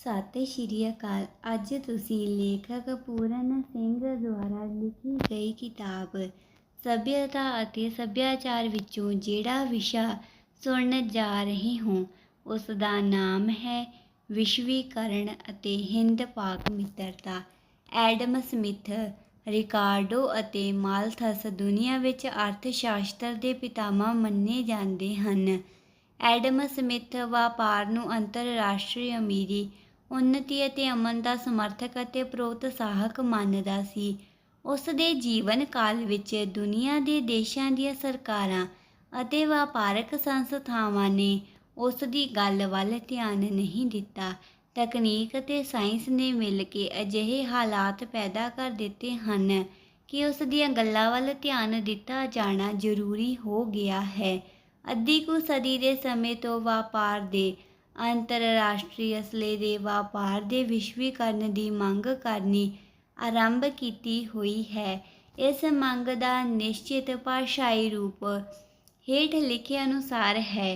ਸਤਿ ਸ਼੍ਰੀ ਅਕਾਲ। ਅੱਜ ਤੁਸੀਂ ਲੇਖਕ ਪੂਰਨ ਸਿੰਘ ਦੁਆਰਾ ਲਿਖੀ ਗਈ ਕਿਤਾਬ ਸੱਭਿਅਤਾ ਅਤੇ ਸੱਭਿਆਚਾਰ ਵਿੱਚੋਂ ਜਿਹੜਾ ਵਿਸ਼ਾ ਸੁਣਨ ਜਾ ਰਹੇ ਹੋ, ਉਸ ਦਾ ਨਾਮ ਹੈ ਵਿਸ਼ਵੀਕਰਨ ਅਤੇ ਹਿੰਦ ਪਾਕ ਮਿੱਤਰਤਾ। ਐਡਮ ਸਮਿਥ, ਰਿਕਾਰਡੋ ਅਤੇ ਮਾਲਥਸ ਦੁਨੀਆ ਵਿੱਚ ਅਰਥ ਸ਼ਾਸਤਰ ਦੇ ਪਿਤਾਮਾ ਮੰਨੇ ਜਾਂਦੇ ਹਨ। ਐਡਮ ਸਮਿਥ ਵਪਾਰ ਨੂੰ ਅੰਤਰਰਾਸ਼ਟਰੀ ਅਮੀਰੀ ਉੱਨਤੀ ਅਤੇ ਅਮਨ ਦਾ ਸਮਰਥਕ ਅਤੇ ਪ੍ਰੋਤਸਾਹਕ ਮੰਨਦਾ ਸੀ। ਉਸ ਦੇ ਜੀਵਨ ਕਾਲ ਵਿੱਚ ਦੁਨੀਆ ਦੇ ਦੇਸ਼ਾਂ ਦੀਆਂ ਸਰਕਾਰਾਂ ਅਤੇ ਵਪਾਰਕ ਸੰਸਥਾਵਾਂ ਨੇ ਉਸ ਦੀ ਗੱਲ ਵੱਲ ਧਿਆਨ ਨਹੀਂ ਦਿੱਤਾ। ਤਕਨੀਕ ਅਤੇ ਸਾਇੰਸ ਨੇ ਮਿਲ ਕੇ ਅਜਿਹੇ ਹਾਲਾਤ ਪੈਦਾ ਕਰ ਦਿੱਤੇ ਹਨ ਕਿ ਉਸ ਦੀਆਂ ਗੱਲਾਂ ਵੱਲ ਧਿਆਨ ਦਿੱਤਾ ਜਾਣਾ ਜ਼ਰੂਰੀ ਹੋ ਗਿਆ ਹੈ। ਅੱਧੀ ਕੁ ਸਦੀ ਦੇ ਸਮੇਂ ਤੋਂ ਵਪਾਰ ਦੇ ਅੰਤਰਰਾਸ਼ਟਰੀ ਅਸਲੇ ਦੇ ਵਪਾਰ ਦੇ ਵਿਸ਼ਵੀਕਰਨ ਦੀ ਮੰਗ ਕਰਨੀ ਆਰੰਭ ਕੀਤੀ ਹੋਈ ਹੈ ਇਸ ਮੰਗ ਦਾ ਨਿਸ਼ਚਿਤ ਭਾਸ਼ਾਈ ਰੂਪ ਹੇਠ ਲਿਖੇ ਅਨੁਸਾਰ ਹੈ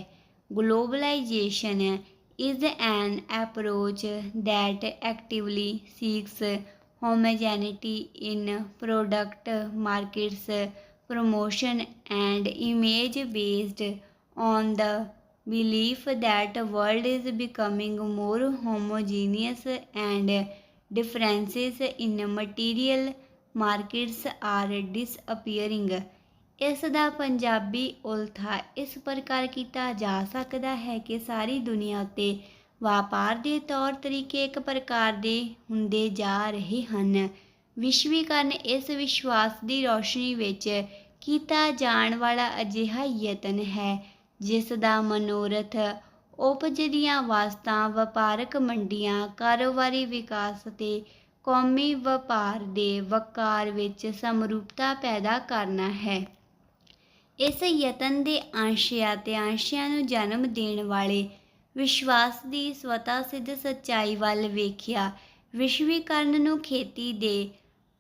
globalization is an approach that actively seeks homogeneity in product markets promotion and image based on the belief that world is becoming more homogeneous and differences in material markets are disappearing ਇਸ ਦਾ ਪੰਜਾਬੀ ਉਲਥਾ ਇਸ ਪ੍ਰਕਾਰ ਕੀਤਾ ਜਾ ਸਕਦਾ ਹੈ ਕਿ ਸਾਰੀ ਦੁਨੀਆ ਉੱਤੇ ਵਪਾਰ ਦੇ ਤੌਰ ਤਰੀਕੇ ਇੱਕ ਪ੍ਰਕਾਰ ਦੇ ਹੁੰਦੇ ਜਾ ਰਹੇ ਹਨ ਵਿਸ਼ਵੀਕਰਨ ਇਸ ਵਿਸ਼ਵਾਸ ਦੀ ਰੌਸ਼ਨੀ ਵਿੱਚ ਕੀਤਾ ਜਾਣ ਵਾਲਾ ਅਜਿਹਾ ਯਤਨ ਹੈ ਜਿਸ ਦਾ ਮਨੋਰਥ ਉਪਜ ਦੀਆਂ ਵਸਤਾਂ ਵਪਾਰਕ ਮੰਡੀਆਂ, ਕਾਰੋਬਾਰੀ ਵਿਕਾਸ ਅਤੇ ਕੌਮੀ ਵਪਾਰ ਦੇ ਵਕਾਰ ਵਿੱਚ ਸਮਰੂਪਤਾ ਪੈਦਾ ਕਰਨਾ ਹੈ। ਇਸ ਯਤਨ ਦੇ ਅੰਸ਼ਿਆਂ ਤੇ ਅੰਸ਼ਿਆਂ ਨੂੰ ਜਨਮ ਦੇਣ ਵਾਲੇ ਵਿਸ਼ਵਾਸ ਦੀ ਸਵਤਾ ਸਿੱਧ ਸੱਚਾਈ ਵੱਲ ਵੇਖਿਆ, ਵਿਸ਼ਵੀਕਰਨ ਨੂੰ ਖੇਤੀ ਦੇ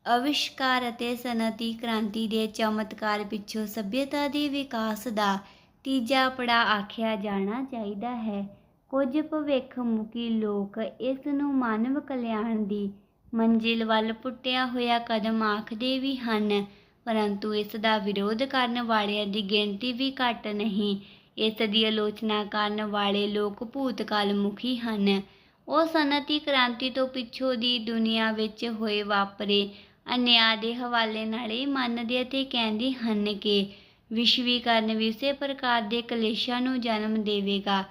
ਅਵਿਸ਼ਕਾਰ ਅਤੇ ਸਨਅਤੀ ਕ੍ਰਾਂਤੀ ਦੇ ਚਮਤਕਾਰ ਪਿੱਛੋਂ ਸਭਿਅਤਾ ਦੇ ਵਿਕਾਸ ਦਾ ਤੀਜਾ ਪੜਾ ਆਖਿਆ ਜਾਣਾ ਚਾਹੀਦਾ ਹੈ। ਕੁਝ ਭਵਿੱਖ ਭਵਿੱਖਮੁਖੀ ਲੋਕ ਇਸ ਨੂੰ ਮਾਨਵ ਕਲਿਆਣ ਦੀ ਮੰਜ਼ਿਲ ਵੱਲ ਪੁੱਟਿਆ ਹੋਇਆ ਕਦਮ ਆਖਦੇ ਵੀ ਹਨ, ਪਰੰਤੂ ਇਸ ਦਾ ਵਿਰੋਧ ਕਰਨ ਵਾਲਿਆਂ ਦੀ ਗਿਣਤੀ ਵੀ ਘੱਟ ਨਹੀਂ। ਇਸ ਦੀ ਆਲੋਚਨਾ ਕਰਨ ਵਾਲੇ ਲੋਕ ਭੂਤਕਾਲ ਮੁਖੀ ਹਨ। ਉਹ ਸਨਅਤੀ ਕ੍ਰਾਂਤੀ ਤੋਂ ਪਿੱਛੋਂ ਦੀ ਦੁਨੀਆ ਵਿੱਚ ਹੋਏ ਵਾਪਰੇ। ਅਨਿਆਂ ਦੇ ਹਵਾਲੇ ਨਾਲ ਇਹ ਮੰਨਦੇ ਅਤੇ ਕਹਿੰਦੇ ਹਨ ਕਿ ਵਿਸ਼ਵੀਕਰਨ ਵੀ ਇਸੇ ਪ੍ਰਕਾਰ ਦੇ ਕਲੇਸ਼ਾਂ ਨੂੰ ਜਨਮ ਦੇਵੇਗਾ।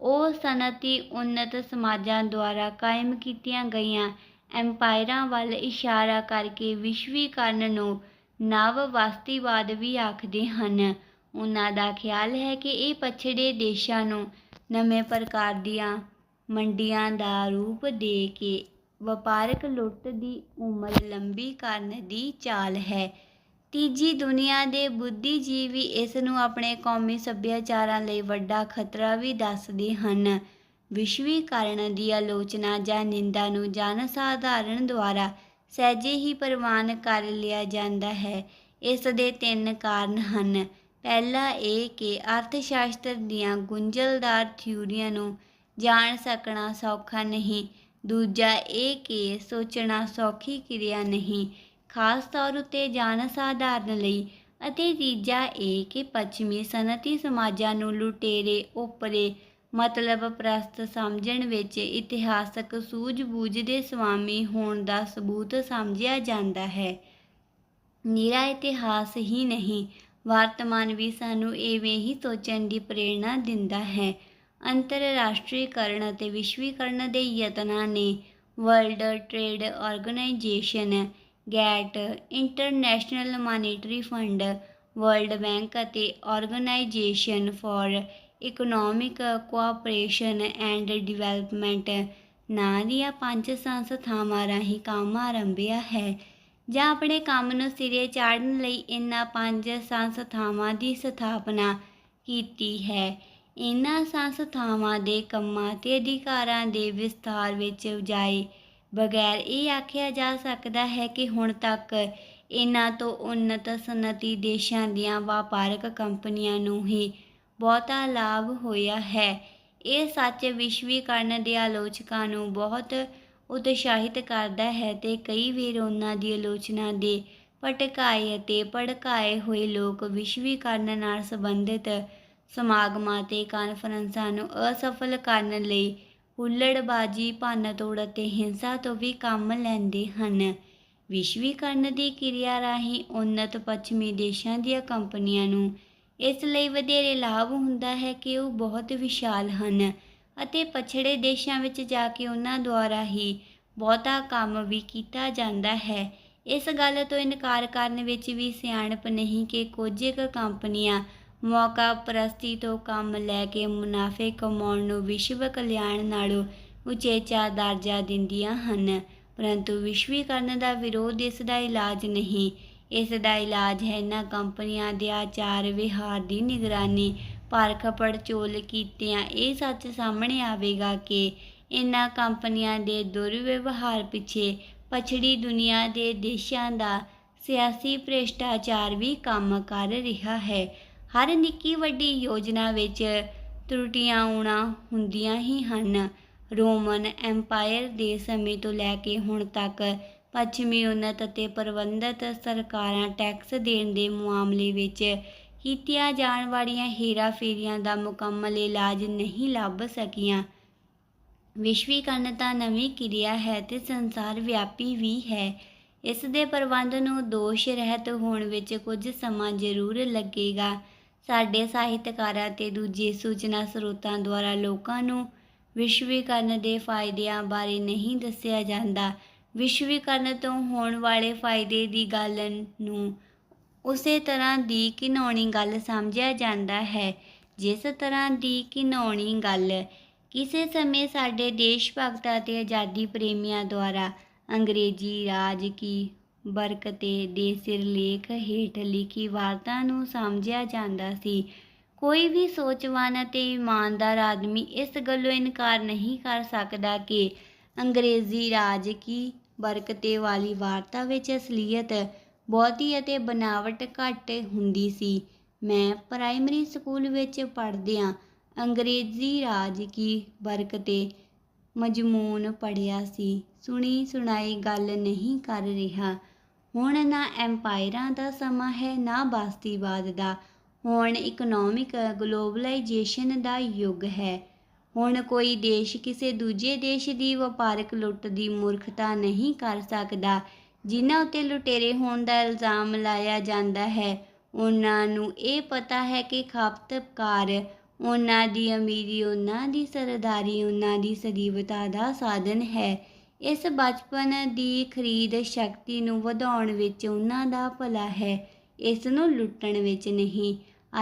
ਉਹ ਸਨਅਤੀ ਉੱਨਤ ਸਮਾਜਾਂ ਦੁਆਰਾ ਕਾਇਮ ਕੀਤੀਆਂ ਗਈਆਂ। ਐਮਪਾਇਰਾਂ ਵੱਲ ਇਸ਼ਾਰਾ ਕਰਕੇ ਵਿਸ਼ਵੀਕਰਨ ਨੂੰ ਨਵ ਵਸਤੀਵਾਦ ਵੀ ਆਖਦੇ ਹਨ। ਉਹਨਾਂ ਦਾ ਖਿਆਲ ਹੈ ਕਿ ਇਹ ਪਛੜੇ ਦੇਸ਼ਾਂ ਨੂੰ ਨਵੇਂ ਪ੍ਰਕਾਰ ਦੀਆਂ ਮੰਡੀਆਂ ਦਾ ਰੂਪ ਦੇ ਕੇ ਵਪਾਰਕ ਲੁੱਟ ਦੀ ਉਮਰ ਲੰਬੀ ਕਰਨ ਦੀ ਚਾਲ ਹੈ। ਤੀਜੀ ਦੁਨੀਆ ਦੇ ਬੁੱਧੀਜੀਵੀ ਇਸ ਨੂੰ ਆਪਣੇ ਕੌਮੀ ਸੱਭਿਆਚਾਰਾਂ ਲਈ ਵੱਡਾ ਖਤਰਾ ਵੀ ਦੱਸਦੇ ਹਨ। ਵਿਸ਼ਵੀਕਰਨ ਦੀ ਆਲੋਚਨਾ ਜਾਂ ਨਿੰਦਾ ਨੂੰ ਜਨ ਸਾਧਾਰਨ ਦੁਆਰਾ ਸਹਿਜੇ ਹੀ ਪ੍ਰਵਾਨ ਕਰ ਲਿਆ ਜਾਂਦਾ ਹੈ। ਇਸ ਦੇ ਤਿੰਨ ਕਾਰਨ ਹਨ। ਪਹਿਲਾ ਇਹ ਕਿ ਅਰਥ ਸ਼ਾਸਤਰ ਦੀਆਂ ਗੁੰਝਲਦਾਰ ਥਿਊਰੀਆਂ ਨੂੰ ਜਾਣ ਸਕਣਾ ਸੌਖਾ ਨਹੀਂ। ਦੂਜਾ ਇਹ ਕਿ ਸੋਚਣਾ ਸੌਖੀ ਕਿਰਿਆ ਨਹੀਂ। ਖਾਸ ਤੌਰ ਉੱਤੇ ਜਨ ਸਾਧਾਰਨ ਲਈ ਅਤੇ ਤੀਜਾ ਇਹ ਕਿ ਪੱਛਮੀ ਸਨਅਤੀ ਸਮਾਜਾਂ ਨੂੰ ਲੁਟੇਰੇ, ਓਪਰੇ, ਮਤਲਬ ਪ੍ਰਸਤ ਸਮਝਣ ਵਿੱਚ ਇਤਿਹਾਸਕ ਸੂਝ-ਬੂਝ ਦੇ ਸਵਾਮੀ ਹੋਣ ਦਾ ਸਬੂਤ ਸਮਝਿਆ ਜਾਂਦਾ ਹੈ। ਨਿਰਾ ਇਤਿਹਾਸ ਹੀ ਨਹੀਂ, ਵਰਤਮਾਨ ਵੀ ਸਾਨੂੰ ਐਵੇਂ ਹੀ ਸੋਚਣ ਦੀ ਪ੍ਰੇਰਣਾ ਦਿੰਦਾ ਹੈ। ਅੰਤਰਰਾਸ਼ਟਰੀਕਰਨ ਅਤੇ ਵਿਸ਼ਵੀਕਰਨ ਦੇ ਯਤਨਾਂ ਨੇ world trade organisation GATT, international monetary fund, world bank ਅਤੇ organisation for economic cooperation and development. ਨਾਂ ਦੀਆਂ ਪੰਜ ਸੰਸਥਾਵਾਂ ਰਾਹੀਂ ਕੰਮ ਆਰੰਭਿਆ ਹੈ। ਜਾਂ ਆਪਣੇ ਕੰਮ ਨੂੰ ਸਿਰੇ ਚਾੜਨ ਲਈ ਇਹਨਾਂ ਪੰਜ ਸੰਸਥਾਵਾਂ ਦੀ ਸਥਾਪਨਾ ਕੀਤੀ ਹੈ। ਇਹਨਾਂ ਸੰਸਥਾਵਾਂ ਦੇ ਕੰਮਾਂ ਤੇ ਅਧਿਕਾਰਾਂ ਦੇ ਵਿਸਥਾਰ ਵਿੱਚ ਜਾਏ ਬਗੈਰ ਇਹ ਆਖਿਆ ਜਾ ਸਕਦਾ ਹੈ ਕਿ ਹੁਣ ਤੱਕ ਇਹਨਾਂ ਤੋਂ ਉੱਨਤ ਸਨਅਤੀ ਦੇਸ਼ਾਂ ਦੀਆਂ ਵਪਾਰਕ ਕੰਪਨੀਆਂ ਨੂੰ ਹੀ ਬਹੁਤਾ ਲਾਭ ਹੋਇਆ ਹੈ। ਇਹ ਸੱਚ ਵਿਸ਼ਵੀਕਰਨ ਦੇ ਆਲੋਚਕਾਂ ਨੂੰ ਬਹੁਤ ਉਤਸ਼ਾਹਿਤ ਕਰਦਾ ਹੈ ਤੇ ਕਈ ਵਾਰ ਉਹਨਾਂ ਦੀ ਆਲੋਚਨਾ ਦੇ ਭਟਕਾਏ ਅਤੇ ਭੜਕਾਏ ਹੋਏ ਲੋਕ ਵਿਸ਼ਵੀਕਰਨ ਨਾਲ ਸੰਬੰਧਿਤ ਸਮਾਗਮਾਂ ਤੇ ਕਾਨਫਰੰਸਾਂ ਨੂੰ ਅਸਫਲ ਕਰਨ ਲਈ ਹੁੱਲੜਬਾਜੀ, ਭੰਨਤੋੜ ਅਤੇ ਹਿੰਸਾ ਤੋਂ ਵੀ ਕੰਮ ਲੈਂਦੇ ਹਨ। ਵਿਸ਼ਵੀਕਰਨ ਦੀ ਕਿਰਿਆ ਰਾਹੀਂ ਉੱਨਤ ਪੱਛਮੀ ਦੇਸ਼ਾਂ ਦੀਆਂ ਕੰਪਨੀਆਂ ਨੂੰ ਇਸ ਲਈ ਵਧੇਰੇ ਲਾਭ ਹੁੰਦਾ ਹੈ ਕਿ ਉਹ ਬਹੁਤ ਵਿਸ਼ਾਲ ਹਨ ਅਤੇ ਪਛੜੇ ਦੇਸ਼ਾਂ ਵਿੱਚ ਜਾ ਕੇ ਉਹਨਾਂ ਦੁਆਰਾ ਹੀ ਬਹੁਤਾ ਕੰਮ ਵੀ ਕੀਤਾ ਜਾਂਦਾ ਹੈ। ਇਸ ਗੱਲ ਤੋਂ ਇਨਕਾਰ ਕਰਨ ਵਿੱਚ ਵੀ ਸਿਆਣਪ ਨਹੀਂ ਕਿ ਕੁਝ ਕੁ ਕੰਪਨੀਆਂ ਮੌਕਾ ਪ੍ਰਸਤੀ ਤੋਂ ਕੰਮ ਲੈ ਕੇ ਮੁਨਾਫੇ ਕਮਾਉਣ ਨੂੰ ਵਿਸ਼ਵ ਕਲਿਆਣ ਨਾਲੋਂ ਉਚੇਚਾ ਦਰਜਾ ਦਿੰਦੀਆਂ ਹਨ। ਪਰੰਤੂ ਵਿਸ਼ਵੀਕਰਨ ਦਾ ਵਿਰੋਧ ਇਸ ਦਾ ਇਲਾਜ ਨਹੀਂ। ਇਸ ਦਾ ਇਲਾਜ ਹੈ ਇਹਨਾਂ ਕੰਪਨੀਆਂ ਦੇ ਆਚਾਰ ਵਿਹਾਰ ਦੀ ਨਿਗਰਾਨੀ ਪਰਖ ਪੜਚੋਲ ਕੀਤਿਆਂ ਇਹ ਸੱਚ ਸਾਹਮਣੇ ਆਵੇਗਾ ਕਿ ਇਹਨਾਂ ਕੰਪਨੀਆਂ ਦੇ ਦੁਰਵਿਵਹਾਰ ਪਿੱਛੇ ਪਛੜੀ ਦੁਨੀਆ ਦੇ ਦੇਸ਼ਾਂ ਦਾ ਸਿਆਸੀ ਭ੍ਰਿਸ਼ਟਾਚਾਰ ਵੀ ਕੰਮ ਕਰ ਰਿਹਾ ਹੈ। ਹਰ ਨਿੱਕੀ ਵੱਡੀ ਯੋਜਨਾ ਵਿੱਚ ਤਰੁੱਟੀਆਂ ਆਉਣਾ ਹੁੰਦੀਆਂ ਹੀ ਹਨ। ਰੋਮਨ ਐਮਪਾਇਰ ਦੇ ਸਮੇਂ ਤੋਂ ਲੈ ਕੇ ਹੁਣ ਤੱਕ ਪੱਛਮੀ ਉੱਨਤ ਅਤੇ ਪ੍ਰਬੰਧਤ ਸਰਕਾਰਾਂ ਟੈਕਸ ਦੇਣ ਦੇ ਮਾਮਲੇ ਵਿੱਚ ਕੀਤੀਆਂ ਜਾਣ ਵਾਲੀਆਂ ਹੇਰਾਫੇਰੀਆਂ ਦਾ ਮੁਕੰਮਲ ਇਲਾਜ ਨਹੀਂ ਲੱਭ ਸਕੀਆਂ। ਵਿਸ਼ਵੀਕਰਨ ਤਾਂ ਨਵੀਂ ਕਿਰਿਆ ਹੈ ਤੇ ਸੰਸਾਰ ਵਿਆਪੀ ਵੀ ਹੈ। ਇਸ ਦੇ ਪ੍ਰਬੰਧ ਨੂੰ ਦੋਸ਼ ਰਹਿਤ ਹੋਣ ਵਿੱਚ ਕੁਝ ਸਮਾਂ ਜ਼ਰੂਰ ਲੱਗੇਗਾ। ਸਾਡੇ ਸਾਹਿਤਕਾਰਾਂ ਤੇ ਦੂਜੇ ਸੂਚਨਾ ਸਰੋਤਾਂ ਦੁਆਰਾ ਲੋਕਾਂ ਨੂੰ ਵਿਸ਼ਵੀਕਰਨ ਦੇ ਫਾਇਦਿਆਂ ਬਾਰੇ ਨਹੀਂ ਦੱਸਿਆ ਜਾਂਦਾ। ਵਿਸ਼ਵੀਕਰਨ ਤੋਂ ਹੋਣ ਵਾਲੇ ਫਾਇਦੇ ਦੀ ਗੱਲ ਨੂੰ ਉਸੇ ਤਰ੍ਹਾਂ ਦੀ ਘਿਨਾਉਣੀ ਗੱਲ ਸਮਝਿਆ ਜਾਂਦਾ ਹੈ, ਜਿਸ ਤਰ੍ਹਾਂ ਦੀ ਘਿਨਾਉਣੀ ਗੱਲ ਕਿਸੇ ਸਮੇਂ ਸਾਡੇ ਦੇਸ਼ ਭਗਤਾਂ ਤੇ ਆਜ਼ਾਦੀ ਪ੍ਰੇਮੀਆਂ ਦੁਆਰਾ ਅੰਗਰੇਜ਼ੀ ਰਾਜ ਕੀ ਬਰਕਤੇ ਦੇ ਸਿਰਲੇਖ ਹੇਠ ਲਿਖੀ ਵਾਰਤਾ ਨੂੰ ਸਮਝਿਆ ਜਾਂਦਾ ਸੀ। ਕੋਈ ਵੀ ਸੋਚਵਾਨ ਅਤੇ ਇਮਾਨਦਾਰ ਆਦਮੀ ਇਸ ਗੱਲੋਂ ਇਨਕਾਰ ਨਹੀਂ ਕਰ ਸਕਦਾ ਕਿ ਅੰਗਰੇਜ਼ੀ ਰਾਜ ਕੀ ਬਰਕਤੇ ਵਾਲੀ ਵਾਰਤਾ ਵਿੱਚ ਅਸਲੀਅਤ ਬਹੁਤੀ ਅਤੇ ਬਨਾਵਟ ਘੱਟ ਹੁੰਦੀ ਸੀ। ਮੈਂ ਪ੍ਰਾਇਮਰੀ ਸਕੂਲ ਵਿੱਚ ਪੜ੍ਹਦਿਆਂ ਅੰਗਰੇਜ਼ੀ ਰਾਜ ਕੀ ਬਰਕਤੇ ਮਜ਼ਮੂਨ ਪੜ੍ਹਿਆ ਸੀ। ਸੁਣੀ ਸੁਣਾਈ ਗੱਲ ਨਹੀਂ ਕਰ ਰਿਹਾ। ਹੁਣ ਨਾ ਐਮਪਾਇਰਾਂ ਦਾ ਸਮਾਂ ਹੈ, ਨਾ ਬਸਤੀਵਾਦ ਦਾ। ਹੁਣ ਇਕਨੋਮਿਕ ਗਲੋਬਲਾਈਜੇਸ਼ਨ ਦਾ ਯੁੱਗ ਹੈ। ਹੁਣ ਕੋਈ ਦੇਸ਼ ਕਿਸੇ ਦੂਜੇ ਦੇਸ਼ ਦੀ ਵਪਾਰਕ ਲੁੱਟ ਦੀ ਮੂਰਖਤਾ ਨਹੀਂ ਕਰ ਸਕਦਾ, ਜਿਨ੍ਹਾਂ ਉੱਤੇ ਲੁਟੇਰੇ ਹੋਣ ਦਾ ਇਲਜ਼ਾਮ ਲਾਇਆ ਜਾਂਦਾ ਹੈ। ਉਹਨਾਂ ਨੂੰ ਇਹ ਪਤਾ ਹੈ ਕਿ ਖਪਤਕਾਰ ਉਹਨਾਂ ਦੀ ਅਮੀਰੀ, ਉਹਨਾਂ ਦੀ ਸਰਦਾਰੀ, ਉਹਨਾਂ ਦੀ ਸਦੀਵਤਾ ਦਾ ਸਾਧਨ ਹੈ। ਇਸ ਬਚਪਨ ਦੀ ਖਰੀਦ ਸ਼ਕਤੀ ਨੂੰ ਵਧਾਉਣ ਵਿੱਚ ਉਹਨਾਂ ਦਾ ਭਲਾ ਹੈ। ਇਸ ਨੂੰ ਲੁੱਟਣ ਵਿੱਚ ਨਹੀਂ।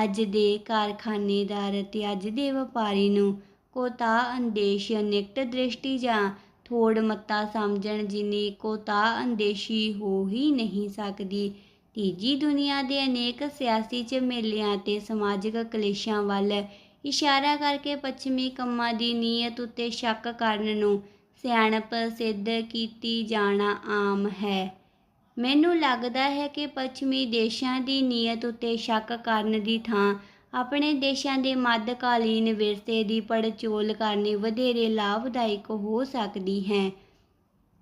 ਅੱਜ ਦੇ ਕਾਰਖਾਨੇਦਾਰ ਅਤੇ ਅੱਜ ਦੇ ਵਪਾਰੀ ਨੂੰ ਕੋਤਾ ਅੰਦੇਸ਼, ਨਿਕਟ ਦ੍ਰਿਸ਼ਟੀ ਜਾਂ ਥੋੜ ਮੱਤਾ ਸਮਝਣ ਜਿੰਨੀ ਕੋਤਾ ਅੰਦੇਸ਼ੀ ਹੋ ਹੀ ਨਹੀਂ ਸਕਦੀ। ਤੀਜੀ ਦੁਨੀਆ ਦੇ ਅਨੇਕ ਸਿਆਸੀ ਝਮੇਲਿਆਂ ਤੇ ਸਮਾਜਿਕ ਕਲੇਸ਼ਾਂ ਵੱਲ ਇਸ਼ਾਰਾ ਕਰਕੇ ਪੱਛਮੀ ਕੰਮਾਂ ਦੀ ਨੀਅਤ ਉੱਤੇ ਸ਼ੱਕ ਕਰਨ ਨੂੰ ਸਿਆਣਪ ਸਿੱਧ ਕੀਤੀ ਜਾਣਾ ਆਮ ਹੈ। ਮੈਨੂੰ ਲੱਗਦਾ ਹੈ ਕਿ ਪੱਛਮੀ ਦੇਸ਼ਾਂ ਦੀ ਨੀਅਤ ਉੱਤੇ ਸ਼ੱਕ ਕਰਨ ਦੀ ਥਾਂ ਆਪਣੇ ਦੇਸ਼ਾਂ ਦੇ ਮੱਧਕਾਲੀਨ ਵਿਰਸੇ ਦੀ ਪੜਚੋਲ ਕਰਨੀ ਵਧੇਰੇ ਲਾਭਦਾਇਕ ਹੋ ਸਕਦੀ ਹੈ।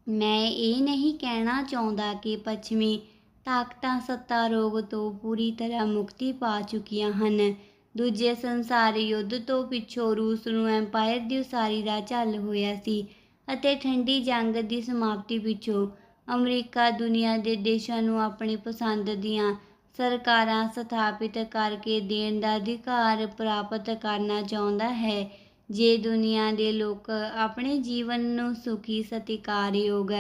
ਮੈਂ ਇਹ ਨਹੀਂ ਕਹਿਣਾ ਚਾਹੁੰਦਾ ਕਿ ਪੱਛਮੀ ਤਾਕਤਾਂ ਸੱਤਾ ਰੋਗ ਤੋਂ ਪੂਰੀ ਤਰ੍ਹਾਂ ਮੁਕਤੀ ਪਾ ਚੁੱਕੀਆਂ ਹਨ। ਦੂਜੇ ਸੰਸਾਰ ਯੁੱਧ ਤੋਂ ਪਿੱਛੋਂ ਰੂਸ ਨੂੰ ਐਮਪਾਇਰ ਦੀ ਉਸਾਰੀ ਦਾ ਝੱਲ ਹੋਇਆ ਸੀ। ਅਤੇ ਠੰਡੀ ਜੰਗ ਦੀ ਸਮਾਪਤੀ ਪਿੱਛੋਂ ਅਮਰੀਕਾ ਦੁਨੀਆ ਦੇ ਦੇਸ਼ਾਂ ਨੂੰ ਆਪਣੀ ਪਸੰਦ ਦੀਆਂ ਸਰਕਾਰਾਂ ਸਥਾਪਿਤ ਕਰਕੇ ਦੇਣ ਦਾ ਅਧਿਕਾਰ ਪ੍ਰਾਪਤ ਕਰਨਾ ਚਾਹੁੰਦਾ ਹੈ, ਜੇ ਦੁਨੀਆ ਦੇ ਲੋਕ ਆਪਣੇ ਜੀਵਨ ਨੂੰ ਸੁਖੀ, ਸਤਿਕਾਰਯੋਗ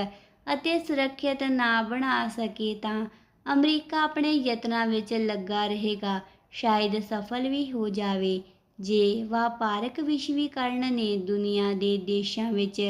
ਅਤੇ ਸੁਰੱਖਿਅਤ ਨਾ ਬਣਾ ਸਕੇ ਤਾਂ ਅਮਰੀਕਾ ਆਪਣੇ ਯਤਨਾਂ ਵਿੱਚ ਲੱਗਾ ਰਹੇਗਾ। ਸ਼ਾਇਦ ਸਫਲ ਵੀ ਹੋ ਜਾਵੇ, ਜੇ ਵਪਾਰਕ ਵਿਸ਼ਵੀਕਰਨ ਨੇ ਦੁਨੀਆ ਦੇ ਦੇਸ਼ਾਂ ਵਿੱਚ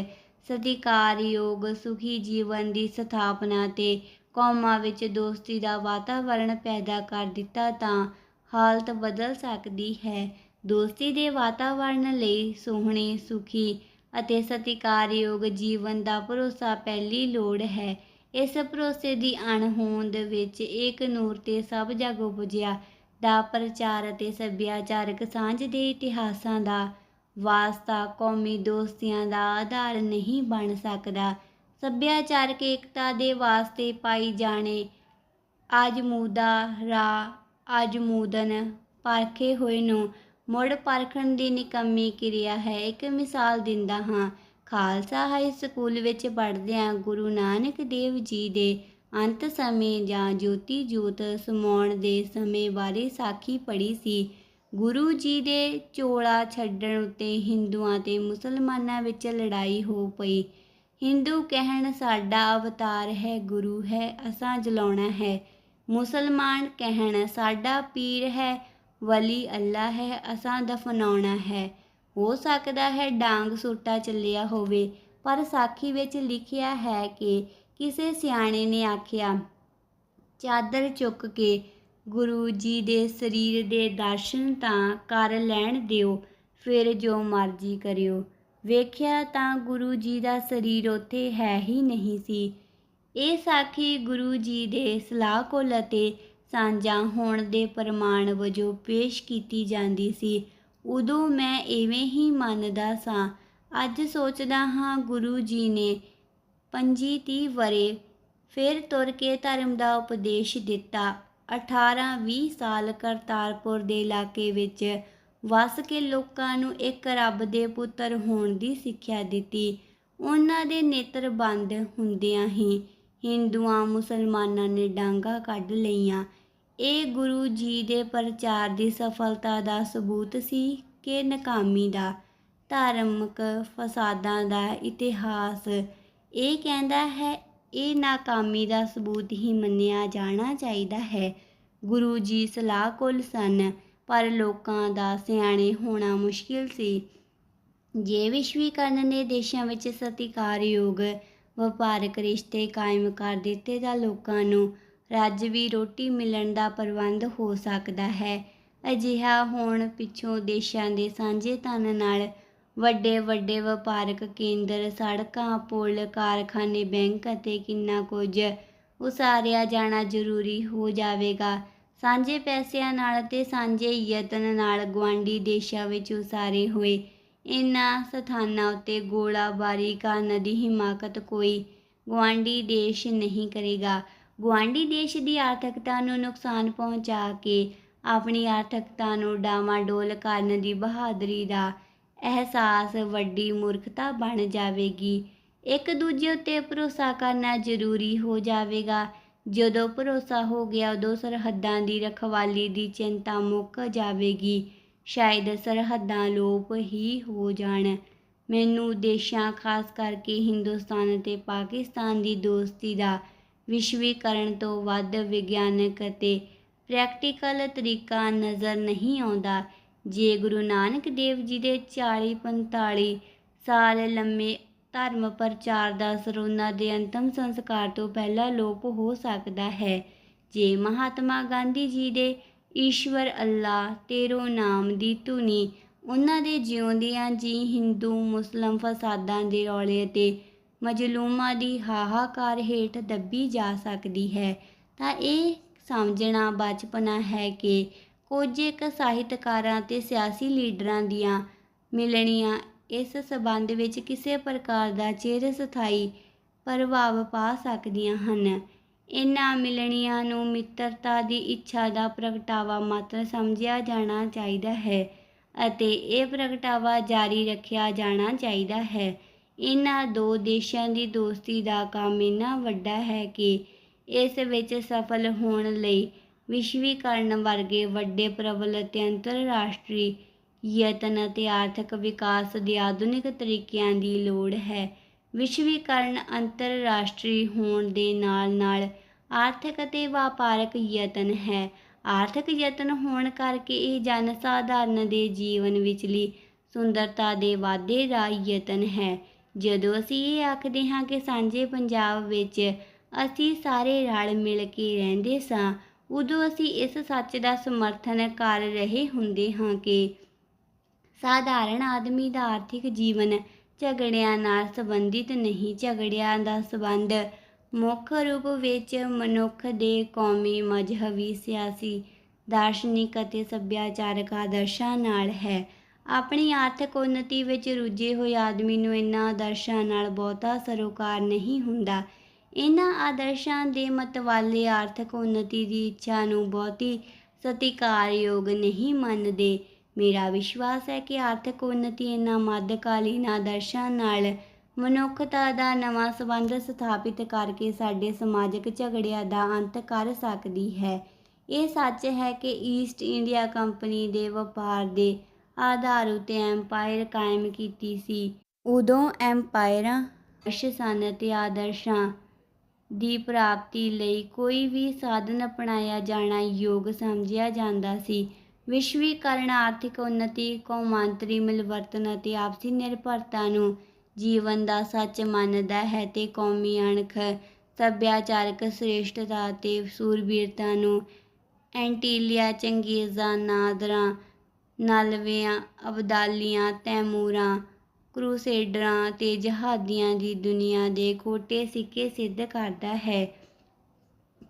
ਸਤਿਕਾਰਯੋਗ ਸੁਖੀ ਜੀਵਨ ਦੀ ਸਥਾਪਨਾ ਤੇ ਕੌਮਾਂ ਵਿੱਚ ਦੋਸਤੀ ਦਾ ਵਾਤਾਵਰਣ ਪੈਦਾ ਕਰ ਦਿੱਤਾ ਤਾਂ ਹਾਲਤ ਬਦਲ ਸਕਦੀ ਹੈ। ਦੋਸਤੀ ਦੇ ਵਾਤਾਵਰਣ ਲਈ ਸੋਹਣੇ, ਸੁਖੀ ਅਤੇ ਸਤਿਕਾਰਯੋਗ ਜੀਵਨ ਦਾ ਭਰੋਸਾ ਪਹਿਲੀ ਲੋੜ ਹੈ। ਇਸ ਭਰੋਸੇ ਦੀ ਅਣਹੋਂਦ ਵਿੱਚ ਏਕ ਨੂਰ ਤੇ ਸਭ ਜਗ ਉਪਜਿਆ। ਦਾ ਪ੍ਰਚਾਰ ਅਤੇ ਸੱਭਿਆਚਾਰਕ ਸਾਂਝ ਦੇ ਇਤਿਹਾਸਾਂ ਦਾ ਵਾਸਤਾ ਕੌਮੀ ਦੋਸਤੀਆਂ ਦਾ ਆਧਾਰ ਨਹੀਂ ਬਣ ਸਕਦਾ। ਸੱਭਿਆਚਾਰਕ ਏਕਤਾ ਦੇ ਵਾਸਤੇ ਪਾਈ ਜਾਣੇ ਆਜਮੂਦਾ ਰਾ ਆਜਮੂਦਨ ਪਰਖੇ ਹੋਏ ਨੂੰ ਮੁੜ ਪਰਖਣ ਦੀ ਨਿਕੰਮੀ ਕਿਰਿਆ ਹੈ। ਇੱਕ ਮਿਸਾਲ ਦਿੰਦਾ ਹਾਂ, ਖਾਲਸਾ ਹਾਈ ਸਕੂਲ ਵਿੱਚ ਪੜ੍ਹਦਿਆਂ ਗੁਰੂ ਨਾਨਕ ਦੇਵ ਜੀ ਦੇ ਅੰਤ ਸਮੇਂ ਜਾਂ ਜੋਤੀ ਜੋਤ ਸਮਾਉਣ ਦੇ ਸਮੇਂ ਬਾਰੇ ਸਾਖੀ ਪੜ੍ਹੀ ਸੀ। ਗੁਰੂ ਜੀ ਦੇ ਚੋਲਾ ਛੱਡਣ ਉੱਤੇ ਹਿੰਦੂਆਂ ਤੇ ਮੁਸਲਮਾਨਾਂ ਵਿੱਚ ਲੜਾਈ ਹੋ ਪਈ। ਹਿੰਦੂ ਕਹਿਣ, ਸਾਡਾ ਅਵਤਾਰ ਹੈ, ਗੁਰੂ ਹੈ, ਅਸਾਂ ਜਲਾਉਣਾ ਹੈ। ਮੁਸਲਮਾਨ ਕਹਿਣ, ਸਾਡਾ ਪੀਰ ਹੈ, ਵਲੀ ਅੱਲਾ ਹੈ, ਅਸਾਂ ਦਫਨਾਉਣਾ ਹੈ। ਹੋ ਸਕਦਾ ਹੈ ਡਾਂਗ ਸੋਟਾ ਚੱਲਿਆ ਹੋਵੇ, ਪਰ ਸਾਖੀ ਵਿੱਚ ਲਿਖਿਆ ਹੈ ਕਿ ਕਿਸੇ ਸਿਆਣੇ ਨੇ ਆਖਿਆ, ਚਾਦਰ ਚੁੱਕ ਕੇ ਗੁਰੂ ਜੀ ਦੇ ਸਰੀਰ ਦੇ ਦਰਸ਼ਨ ਤਾਂ ਕਰ ਲੈਣ ਦਿਓ, ਫਿਰ ਜੋ ਮਰਜ਼ੀ ਕਰਿਓ। ਵੇਖਿਆ ਤਾਂ ਗੁਰੂ ਜੀ ਦਾ ਸਰੀਰ ਉੱਥੇ ਹੈ ਹੀ ਨਹੀਂ ਸੀ। ਇਹ ਸਾਖੀ ਗੁਰੂ ਜੀ ਦੇ ਸਲਾਹ ਕੋਲ ਅਤੇ ਸਾਂਝਾ ਹੋਣ ਦੇ ਪ੍ਰਮਾਣ ਵਜੋਂ ਪੇਸ਼ ਕੀਤੀ ਜਾਂਦੀ ਸੀ। ਉਦੋਂ ਮੈਂ ਐਵੇਂ ਹੀ ਮੰਨਦਾ ਸਾਂ, ਅੱਜ ਸੋਚਦਾ ਹਾਂ ਗੁਰੂ ਜੀ ਨੇ ਪੰਜੀ ਤੀਹ ਵਰੇ ਫਿਰ ਤੁਰ ਕੇ ਧਰਮ ਦਾ ਉਪਦੇਸ਼ ਦਿੱਤਾ। 18-20 ਸਾਲ ਕਰਤਾਰਪੁਰ ਦੇ ਇਲਾਕੇ ਵਿੱਚ ਵਸ ਕੇ ਲੋਕਾਂ ਨੂੰ ਇੱਕ ਰੱਬ ਦੇ ਪੁੱਤਰ ਹੋਣ ਦੀ ਸਿੱਖਿਆ ਦਿੱਤੀ। ਉਹਨਾਂ ਦੇ ਨੇਤਰ ਬੰਦ ਹੁੰਦਿਆਂ ਹੀ ਹਿੰਦੂਆਂ, ਮੁਸਲਮਾਨਾਂ ਨੇ ਡਾਂਗਾ ਕੱਢ ਲਈਆਂ। ਇਹ ਗੁਰੂ ਜੀ ਦੇ ਪ੍ਰਚਾਰ ਦੀ ਸਫਲਤਾ ਦਾ ਸਬੂਤ ਸੀ ਕਿ ਨਕਾਮੀ ਦਾ ਧਾਰਮਿਕ ਫਸਾਦਾਂ ਦਾ ਇਤਿਹਾਸ ਇਹ ਕਹਿੰਦਾ ਹੈ ਇਹ ਨਾਕਾਮੀ ਦਾ ਸਬੂਤ ਹੀ ਮੰਨਿਆ ਜਾਣਾ ਚਾਹੀਦਾ ਹੈ। ਗੁਰੂ ਜੀ ਸਲਾਹ ਕੁਲ ਸਨ, ਪਰ ਲੋਕਾਂ ਦਾ ਸਿਆਣੇ ਹੋਣਾ ਮੁਸ਼ਕਿਲ ਸੀ। ਜੇ ਵਿਸ਼ਵੀਕਰਨ ਨੇ ਦੇਸ਼ਾਂ ਵਿੱਚ ਸਤਿਕਾਰਯੋਗ ਵਪਾਰਕ ਰਿਸ਼ਤੇ ਕਾਇਮ ਕਰ ਦਿੱਤੇ ਤਾਂ ਲੋਕਾਂ ਨੂੰ ਰੱਜ ਵੀ ਰੋਟੀ ਮਿਲਣ ਦਾ ਪ੍ਰਬੰਧ ਹੋ ਸਕਦਾ ਹੈ। ਅਜਿਹਾ ਹੋਣ ਪਿੱਛੋਂ ਦੇਸ਼ਾਂ ਦੇ ਸਾਂਝੇ ਧਨ ਨਾਲ ਵੱਡੇ ਵੱਡੇ ਵਪਾਰਕ ਕੇਂਦਰ, ਸੜਕਾਂ, ਪੁਲ, ਕਾਰਖਾਨੇ, ਬੈਂਕ ਅਤੇ ਕਿੰਨਾ ਕੁਝ ਉਸਾਰਿਆ ਜਾਣਾ ਜ਼ਰੂਰੀ ਹੋ ਜਾਵੇਗਾ। ਸਾਂਝੇ ਪੈਸਿਆਂ ਨਾਲ ਤੇ ਸਾਂਝੇ ਯਤਨ ਨਾਲ ਗੁਆਂਢੀ ਦੇਸ਼ਾਂ ਵਿੱਚ ਉਸਾਰੇ ਹੋਏ ਇਨ੍ਹਾਂ ਸਥਾਨਾਂ ਉੱਤੇ ਗੋਲਾਬਾਰੀ ਕਰਨ ਦੀ ਹਿਮਾਕਤ ਕੋਈ ਗੁਆਂਢੀ ਦੇਸ਼ ਨਹੀਂ ਕਰੇਗਾ। ਗੁਆਂਢੀ ਦੇਸ਼ ਦੀ ਆਰਥਿਕਤਾ ਨੂੰ ਨੁਕਸਾਨ ਪਹੁੰਚਾ ਕੇ ਆਪਣੀ ਆਰਥਿਕਤਾ ਨੂੰ ਡਾਮਾਡੋਲ ਕਰਨ ਦੀ ਬਹਾਦਰੀ ਦਾ ਅਹਿਸਾਸ ਵੱਡੀ ਮੂਰਖਤਾ ਬਣ ਜਾਵੇਗੀ। ਇੱਕ ਦੂਜੇ ਉੱਤੇ ਭਰੋਸਾ ਕਰਨਾ ਜ਼ਰੂਰੀ ਹੋ ਜਾਵੇਗਾ। ਜਦੋਂ ਭਰੋਸਾ ਹੋ ਗਿਆ, ਉਦੋਂ ਸਰਹੱਦਾਂ ਦੀ ਰਖਵਾਲੀ ਦੀ ਚਿੰਤਾ ਮੁੱਕ ਜਾਵੇਗੀ। ਸ਼ਾਇਦ ਸਰਹੱਦਾਂ ਲੋਪ ਹੀ ਹੋ ਜਾਣ। ਮੈਨੂੰ ਦੇਸ਼ਾਂ ਖਾਸ ਕਰਕੇ ਹਿੰਦੁਸਤਾਨ ਅਤੇ ਪਾਕਿਸਤਾਨ ਦੀ ਦੋਸਤੀ ਦਾ ਵਿਸ਼ਵੀਕਰਨ ਤੋਂ ਵੱਧ ਵਿਗਿਆਨਕ ਅਤੇ ਪ੍ਰੈਕਟੀਕਲ ਤਰੀਕਾ ਨਜ਼ਰ ਨਹੀਂ ਆਉਂਦਾ। ਜੇ ਗੁਰੂ ਨਾਨਕ ਦੇਵ ਜੀ ਦੇ 40-45 ਸਾਲ ਲੰਮੇ ਧਰਮ ਪ੍ਰਚਾਰ ਦਾ ਸਰੋਨਾ ਦੇ ਅੰਤਮ ਸੰਸਕਾਰ ਤੋਂ ਪਹਿਲਾਂ ਲੋਪ ਹੋ ਸਕਦਾ ਹੈ, ਜੇ ਮਹਾਤਮਾ ਗਾਂਧੀ ਜੀ ਦੇ ਈਸ਼ਵਰ ਅੱਲਾ, ਤੇਰੋ ਨਾਮ ਦੀ ਧੁਨੀ, ਉਹਨਾਂ ਦੇ ਜਿਉਂਦਿਆਂ ਜੀ ਹਿੰਦੂ, ਮੁਸਲਮ ਫਸਾਦਾਂ ਦੇ ਰੌਲੇ ਅਤੇ ਮਜਲੂਮਾਂ ਦੀ ਹਾਹਾਕਾਰ ਹੇਠ ਦੱਬੀ ਜਾ ਸਕਦੀ ਹੈ, ਤਾਂ ਇਹ ਸਮਝਣਾ ਬਚਪਨਾ ਹੈ ਕਿ ਕੁਝ ਇੱਕ ਸਾਹਿਤਕਾਰਾਂ ਅਤੇ ਸਿਆਸੀ ਲੀਡਰਾਂ ਦੀਆਂ ਮਿਲਣੀਆਂ ਇਸ ਸਬੰਧ ਵਿੱਚ ਕਿਸੇ ਪ੍ਰਕਾਰ ਦਾ ਚਿਰ ਸਥਾਈ ਪ੍ਰਭਾਵ ਪਾ ਸਕਦੀਆਂ ਹਨ। ਇਨ੍ਹਾਂ ਮਿਲਣੀਆਂ ਨੂੰ ਮਿੱਤਰਤਾ ਦੀ ਇੱਛਾ ਦਾ ਪ੍ਰਗਟਾਵਾ ਮਾਤਰ ਸਮਝਿਆ ਜਾਣਾ ਚਾਹੀਦਾ ਹੈ ਅਤੇ ਇਹ ਪ੍ਰਗਟਾਵਾ ਜਾਰੀ ਰੱਖਿਆ ਜਾਣਾ ਚਾਹੀਦਾ ਹੈ। ਇਨ੍ਹਾਂ ਦੋ ਦੇਸ਼ਾਂ ਦੀ ਦੋਸਤੀ ਦਾ ਕੰਮ ਇੰਨਾ ਵੱਡਾ ਹੈ ਕਿ ਇਸ ਵਿੱਚ ਸਫਲ ਹੋਣ ਲਈ ਵਿਸ਼ਵੀਕਰਨ ਵਰਗੇ ਵੱਡੇ ਪ੍ਰਬਲ ਅਤੇ ਅੰਤਰਰਾਸ਼ਟਰੀ ਯਤਨ ਅਤੇ ਆਰਥਿਕ ਵਿਕਾਸ ਦੇ ਆਧੁਨਿਕ ਤਰੀਕਿਆਂ ਦੀ ਲੋੜ ਹੈ। ਵਿਸ਼ਵੀਕਰਨ ਅੰਤਰਰਾਸ਼ਟਰੀ ਹੋਣ ਦੇ ਨਾਲ-ਨਾਲ ਆਰਥਿਕ ਅਤੇ ਵਪਾਰਕ ਯਤਨ ਹੈ। ਆਰਥਿਕ ਯਤਨ ਹੋਣ ਕਰਕੇ ਇਹ ਜਨ ਸਾਧਾਰਨ ਦੇ ਜੀਵਨ ਵਿਚਲੀ ਸੁੰਦਰਤਾ ਦੇ ਵਾਧੇ ਦਾ ਯਤਨ ਹੈ। ਜਦੋਂ ਅਸੀਂ ਇਹ ਆਖਦੇ ਹਾਂ ਕਿ ਸਾਂਝੇ ਪੰਜਾਬ ਵਿੱਚ ਅਸੀਂ ਸਾਰੇ ਰਲ ਮਿਲ ਕੇ ਰਹਿੰਦੇ ਸਾਂ ਉਦੋਂ ਅਸੀਂ ਇਸ ਸੱਚ ਦਾ ਸਮਰਥਨ ਕਰ ਰਹੇ ਹੁੰਦੇ ਹਾਂ ਕਿ ਸਾਧਾਰਨ ਆਦਮੀ ਦਾ ਆਰਥਿਕ ਜੀਵਨ ਝਗੜਿਆਂ ਨਾਲ ਸੰਬੰਧਿਤ ਨਹੀਂ। ਝਗੜਿਆਂ ਦਾ ਸੰਬੰਧ ਮੁੱਖ ਰੂਪ ਵਿੱਚ ਮਨੁੱਖ ਦੇ ਕੌਮੀ ਮਜ਼ਹਬੀ, ਸਿਆਸੀ, ਦਾਰਸ਼ਨਿਕ ਅਤੇ ਸੱਭਿਆਚਾਰਕ ਆਦਰਸ਼ਾਂ ਨਾਲ ਹੈ। ਆਪਣੀ ਆਰਥਿਕ ਉੱਨਤੀ ਵਿੱਚ ਰੁੱਝੇ ਹੋਏ ਆਦਮੀ ਨੂੰ ਇਨ੍ਹਾਂ ਆਦਰਸ਼ਾਂ ਨਾਲ ਬਹੁਤਾ ਸਰੋਕਾਰ ਨਹੀਂ ਹੁੰਦਾ। ਇਹਨਾਂ ਆਦਰਸ਼ਾਂ ਦੇ ਮਤਵਾਲੇ ਆਰਥਿਕ ਉੱਨਤੀ ਦੀ ਇੱਛਾ ਨੂੰ ਬਹੁਤੀ ਸਤਿਕਾਰਯੋਗ ਨਹੀਂ ਮੰਨਦੇ। ਮੇਰਾ ਵਿਸ਼ਵਾਸ ਹੈ ਕਿ ਆਰਥਿਕ ਉੱਨਤੀ ਇਹਨਾਂ ਮੱਧਕਾਲੀਨ ਆਦਰਸ਼ਾਂ ਨਾਲ ਮਨੁੱਖਤਾ ਦਾ ਨਵਾਂ ਸੰਬੰਧ ਸਥਾਪਿਤ ਕਰਕੇ ਸਾਡੇ ਸਮਾਜਿਕ ਝਗੜਿਆਂ ਦਾ ਅੰਤ ਕਰ ਸਕਦੀ ਹੈ। ਇਹ ਸੱਚ ਹੈ ਕਿ ਈਸਟ ਇੰਡੀਆ ਕੰਪਨੀ ਦੇ ਵਪਾਰ ਦੇ ਆਧਾਰ ਉਤੇ ਐਮਪਾਇਰ ਕਾਇਮ ਕੀਤੀ ਸੀ। ਉਦੋਂ ਐਮਪਾਇਰਾਂ ਆਦਰਸ਼ ਸਨ ਅਤੇ ਆਦਰਸ਼ਾਂ ਦੀ ਪ੍ਰਾਪਤੀ ਲਈ ਕੋਈ ਵੀ ਸਾਧਨ ਅਪਣਾਇਆ ਜਾਣਾ ਯੋਗ ਸਮਝਿਆ ਜਾਂਦਾ ਸੀ। ਵਿਸ਼ਵੀਕਰਨ ਆਰਥਿਕ ਉੱਨਤੀ, ਕੌਮਾਂਤਰੀ ਮਿਲਵਰਤਨ ਅਤੇ ਆਪਸੀ ਨਿਰਭਰਤਾ ਨੂੰ ਜੀਵਨ ਦਾ ਸੱਚ ਮੰਨਦਾ ਹੈ ਤੇ ਕੌਮੀ ਅਣਖ, ਸੱਭਿਆਚਾਰਕ ਸ੍ਰੇਸ਼ਟਤਾ ਅਤੇ ਸੂਰਬੀਰਤਾ ਨੂੰ ਐਂਟੀਲੀਆ ਚੰਗੇਜ਼ਾਂ, ਨਾਦਰਾਂ, ਨਲਵਿਆਂ, ਅਬਦਾਲੀਆਂ, ਤੈਮੂਰਾਂ ਕਰੂਸੇਡਰਾਂ ਤੇ ਜਹਾਦੀਆਂ ਦੀ ਦੁਨੀਆ ਦੇ ਖੋਟੇ ਸਿੱਕੇ ਸਿੱਧ ਕਰਦਾ ਹੈ।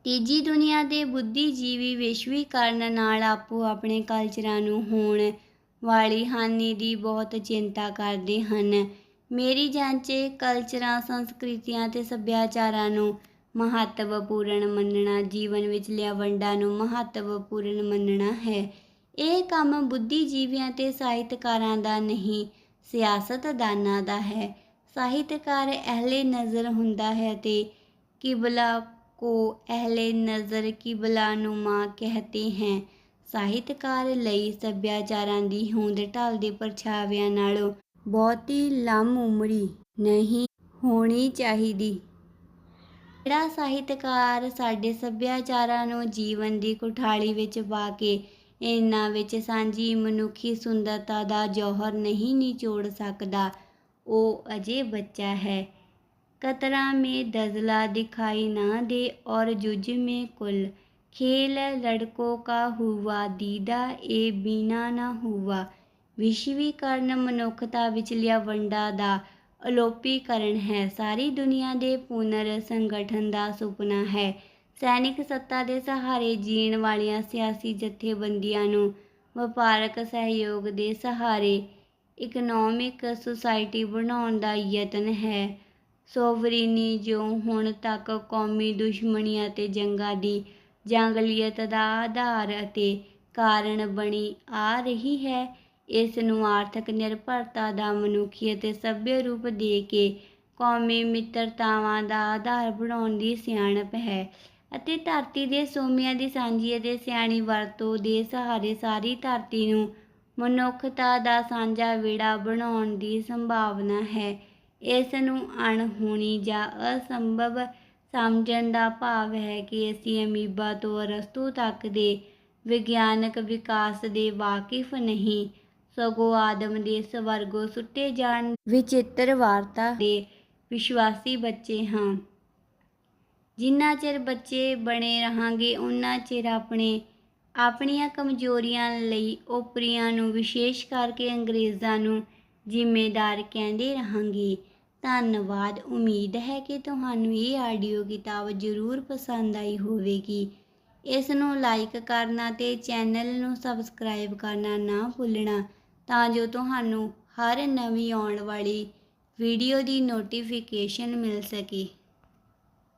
ਤੀਜੀ ਦੁਨੀਆ ਦੇ ਬੁੱਧੀਜੀਵੀ ਵਿਸ਼ਵੀਕਰਨ ਨਾਲ ਆਪੋ ਆਪਣੇ ਕਲਚਰਾਂ ਨੂੰ ਹੋਣ ਵਾਲੀ ਹਾਨੀ ਦੀ ਬਹੁਤ ਚਿੰਤਾ ਕਰਦੇ ਹਨ। ਮੇਰੀ ਜਾਂਚੇ ਕਲਚਰਾਂ ਸੰਸਕ੍ਰਿਤੀਆਂ ਤੇ ਸੱਭਿਆਚਾਰਾਂ ਨੂੰ ਮਹੱਤਵਪੂਰਨ ਮੰਨਣਾ, ਜੀਵਨ ਵਿਚਲੀਆਂ ਵੰਡਾਂ ਨੂੰ ਮਹੱਤਵਪੂਰਨ ਮੰਨਣਾ ਹੈ। ਇਹ ਕੰਮ ਬੁੱਧੀਜੀਵੀਆਂ ਤੇ ਸਾਹਿਤਕਾਰਾਂ ਦਾ ਨਹੀਂ ਸਿਆਸਤਦਾਨਾਂ ਦਾ ਹੈ ਸਾਹਿਤਕਾਰ ਅਹਲੇ ਨਜ਼ਰ ਹੁੰਦਾ ਹੈ ਤੇ ਕਿਬਲਾ को अहले ਨਜ਼ਰ ਕਿਬਲਾ ਨੁਮਾ ਕਹਤੇ ਹੈ ਸਾਹਿਤਕਾਰ ਲਈ ਸੱਭਿਆਚਾਰਾਂ ਦੀ ਹੋਂਦ ਢਾਲ ਦੇ ਪਰਛਾਵਿਆਂ ਨਾਲੋਂ ਬਹੁਤੀ ਲੰਮ ਉਮਰੀ ਨਹੀਂ ਹੋਣੀ ਚਾਹੀਦੀ ਜਿਹੜਾ ਸਾਹਿਤਕਾਰ ਸਾਡੇ ਸੱਭਿਆਚਾਰਾਂ ਨੂੰ ਜੀਵਨ ਦੀ ਕੁਠਾਲੀ ਵਿੱਚ ਪਾ ਕੇ ਇਹਨਾਂ ਵਿੱਚ ਸਾਂਝੀ ਮਨੁੱਖੀ ਸੁੰਦਰਤਾ ਦਾ ਜੌਹਰ ਨਹੀਂ ਨਿਚੋੜ ਸਕਦਾ ਉਹ ਅਜੇ ਬੱਚਾ ਹੈ कतरा में दजला दिखाई ना दे और जुज में कुल खेल लड़कों का हुआ ਦੀਦਾ ਇਹ ਬਿਨਾ ਨਾ ਹੁਆ ਵਿਸ਼ਵੀਕਰਨ ਮਨੁੱਖਤਾ ਵਿਚਲੀਆਂ ਵੰਡਾਂ ਦਾ ਅਲੋਪੀਕਰਨ ਹੈ ਸਾਰੀ ਦੁਨੀਆ ਦੇ ਪੁਨਰ ਸੰਗਠਨ ਦਾ ਸੁਪਨਾ ਹੈ ਸੈਨਿਕ ਸੱਤਾ ਦੇ ਸਹਾਰੇ ਜੀਣ ਵਾਲੀਆਂ ਸਿਆਸੀ ਜਥੇਬੰਦੀਆਂ ਨੂੰ ਵਪਾਰਕ ਸਹਿਯੋਗ ਦੇ ਸਹਾਰੇ ਇਕਨੋਮਿਕ ਸੁਸਾਇਟੀ ਬਣਾਉਣ ਦਾ ਯਤਨ ਹੈ। ਸੋਵਰੀਨੀ ਜੋ ਹੁਣ ਤੱਕ ਕੌਮੀ ਦੁਸ਼ਮਣੀਆਂ ਅਤੇ ਜੰਗਾਂ ਦੀ ਜੰਗਲੀਅਤ ਦਾ ਆਧਾਰ ਅਤੇ ਕਾਰਨ ਬਣੀ ਆ ਰਹੀ ਹੈ, ਇਸ ਨੂੰ ਆਰਥਿਕ ਨਿਰਭਰਤਾ ਦਾ ਮਨੁੱਖੀ ਅਤੇ ਸੱਭਿਅ ਰੂਪ ਦੇ ਕੇ ਕੌਮੀ ਮਿੱਤਰਤਾਵਾਂ ਦਾ ਆਧਾਰ ਬਣਾਉਣ ਦੀ ਸਿਆਣਪ ਹੈ। ਅਤੇ ਧਰਤੀ ਦੇ ਸੋਮਿਆਂ ਦੀ ਸਾਂਝੀ ਅਤੇ ਸਿਆਣੀ ਵਰਤੋਂ ਦੇ ਸਹਾਰੇ ਸਾਰੀ ਧਰਤੀ ਨੂੰ ਮਨੁੱਖਤਾ ਦਾ ਸਾਂਝਾ ਵਿੜਾ ਬਣਾਉਣ ਦੀ ਸੰਭਾਵਨਾ ਹੈ। ਇਸ ਨੂੰ ਅਣਹੋਣੀ ਜਾਂ ਅਸੰਭਵ ਸਮਝਣ ਦਾ ਭਾਵ ਹੈ ਕਿ ਅਸੀਂ ਅਮੀਬਾ ਤੋਂ ਅਰਸਤੂ ਤੱਕ ਦੇ ਵਿਗਿਆਨਕ ਵਿਕਾਸ ਦੇ ਵਾਕਿਫ ਨਹੀਂ ਸਗੋਂ ਆਦਮ ਦੇ ਸਵਰਗੋਂ ਸੁੱਟੇ ਜਾਣ ਵਿਚਿੱਤਰ ਵਾਰਤਾ ਦੇ ਵਿਸ਼ਵਾਸੀ ਬੱਚੇ ਹਾਂ। ਜਿੰਨਾ ਚਿਰ ਬੱਚੇ ਬਣੇ ਰਹਾਂਗੇ ਉਨਾ ਚਿਰ ਆਪਣੇ, ਆਪਣੀਆਂ ਕਮਜ਼ੋਰੀਆਂ ਲਈ ਓਪਰੀਆਂ ਨੂੰ ਵਿਸ਼ੇਸ਼ ਕਰਕੇ ਅੰਗਰੇਜ਼ਾਂ ਨੂੰ ਜ਼ਿੰਮੇਦਾਰ ਕਹਿੰਦੇ ਰਹਾਂਗੇ। ਧੰਨਵਾਦ। ਉਮੀਦ ਹੈ ਕਿ ਤੁਹਾਨੂੰ ਇਹ ਆਡੀਓ ਕਿਤਾਬ ਜ਼ਰੂਰ ਪਸੰਦ ਆਈ ਹੋਵੇਗੀ। ਇਸ ਨੂੰ ਲਾਈਕ ਕਰਨਾ ਤੇ ਚੈਨਲ ਨੂੰ ਸਬਸਕ੍ਰਾਈਬ ਕਰਨਾ ਨਾ ਭੁੱਲਣਾ, ਤਾਂ ਜੋ ਤੁਹਾਨੂੰ ਹਰ ਨਵੀਂ ਆਉਣ ਵਾਲੀ ਵੀਡੀਓ ਦੀ ਨੋਟੀਫਿਕੇਸ਼ਨ ਮਿਲ ਸਕੇ।